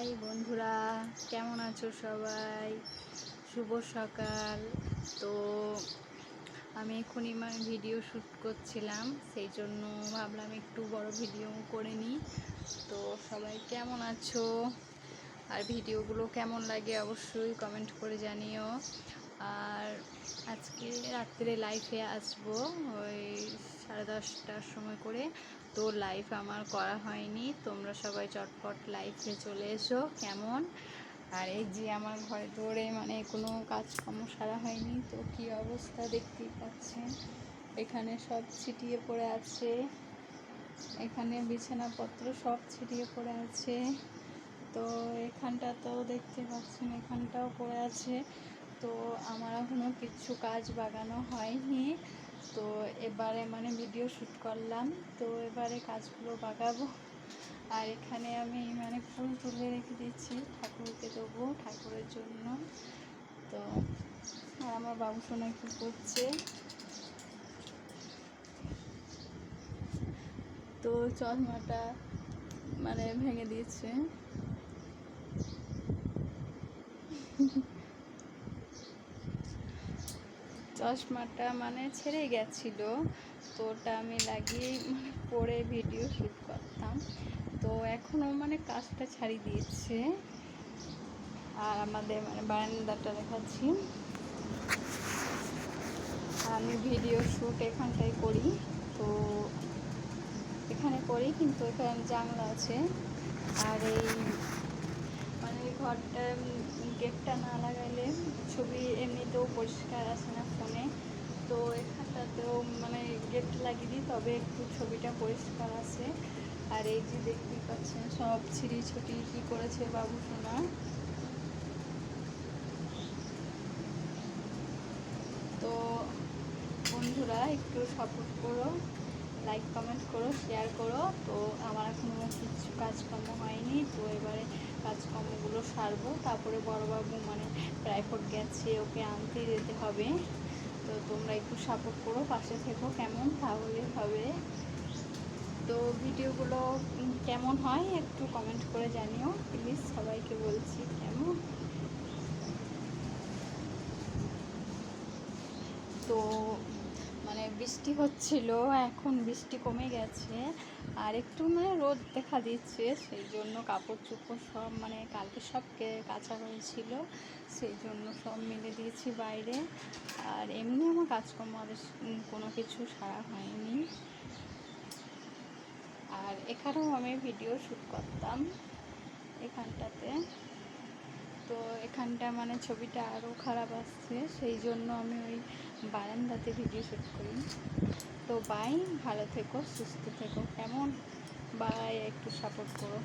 High বন্ধুরা, কেমন আছো সবাই? শুভ সকাল। তো আমি এখনই মানে ভিডিও শ্যুট করছিলাম, সেই জন্য ভাবলাম একটু বড় ভিডিও করে নিই। তো সবাই কেমন আছো? আর ভিডিওগুলো কেমন লাগে অবশ্যই কমেন্ট করে জানিও। আর আজকে রাত্রে লাইফে আসব, ওই দশটার সময় করে। তো লাইভ আমার করা হয়নি। তোমরা সবাই চটপট লাইফে চলে এসো। কেমন? আর এই যে আমার ঘরে দৌড়ে মানে কোনো কাজকর্ম সারা হয়নি, তো কি অবস্থা দেখতেই পাচ্ছেন? এখানে সব ছিটিয়ে পড়ে আছে। এখানে বিছানাপত্র সব ছিটিয়ে পড়ে আছে। তো এখানটা তো দেখতে পাচ্ছেন, এখানটাও পড়ে আছে। তো আমার এখনও কিছু কাজ বাগানো হয়নি। তো এবারে মানে ভিডিও শ্যুট করলাম। তো এবারে কাজগুলো বাগাবো। আর এখানে আমি মানে ফুল তুলে রেখে দিচ্ছি ঠাকুরকে দেবো ঠাকুরের জন্য। তো আর আমার বাবু সোনা করছে? তো চশমাটা মানে ভেঙে দিয়েছে। চশমাটা মানে ছেড়ে গেছিল। তো ওটা আমি লাগিয়ে মানে পরে ভিডিও শ্যুট করতাম। তো এখনও মানে কাজটা ছাড়িয়ে দিয়েছে। আর আমাদের মানে বারান্দাটা দেখাচ্ছি। আমি ভিডিও শ্যুট এখানটায় করি। তো এখানে করি কিন্তু এখানে জানলা আছে। আর এই ঘরটা গেটটা না লাগাইলে ছবি এমনিতেও পরিষ্কার আসে না ফোনে। তো এখানটাতেও মানে গেট লাগিয়ে দিই, তবে একটু ছবিটা পরিষ্কার আসে আর এই যে দেখতেই পাচ্ছেন, সব ছিঁড়ি ছুটি কী করেছে বাবু সোনা। তো বন্ধুরা, একটু সাপোর্ট করো লাইক কমেন্ট করো শেয়ার করো। তো আমার এখনও কিছু কাজকর্ম হয়নি, তো এবারে কাজকর্মগুলো সারবো। তারপরে বড়োবাবু মানে প্রাইভেট গেছে, ওকে আনতে যেতে হবে। তো তোমরা একটু সাপোর্ট করো, পাশে থেকো, কেমন? তাহলে হবে। তো ভিডিওগুলো কেমন হয় একটু কমেন্ট করে জানিও। প্লিজ সবাইকে বলছি, কেমন? তো মানে বৃষ্টি হচ্ছিল, এখন বৃষ্টি কমে গেছে। আর একটু মানে রোদ দেখা দিচ্ছে, সেই জন্য কাপড় চোপড় সব মানে কালকে সব কাঁচা হয়েছিল, সেই জন্য সব মিলে দিয়েছি বাইরে। আর এমনি আমার কাজকর্ম কোনো কিছু সারা হয়নি। আর এখানেও আমি ভিডিও শ্যুট করতাম এখানটাতে। তো এখানটা মানে ছবিটা আরও খারাপ আসছে, সেই জন্য আমি ওই বারান্দাতে ভিডিও শ্যুট করি। তো বাই ভালো থেকো, সুস্থ থেকো, কেমন? বাই একটু সাপোর্ট করো।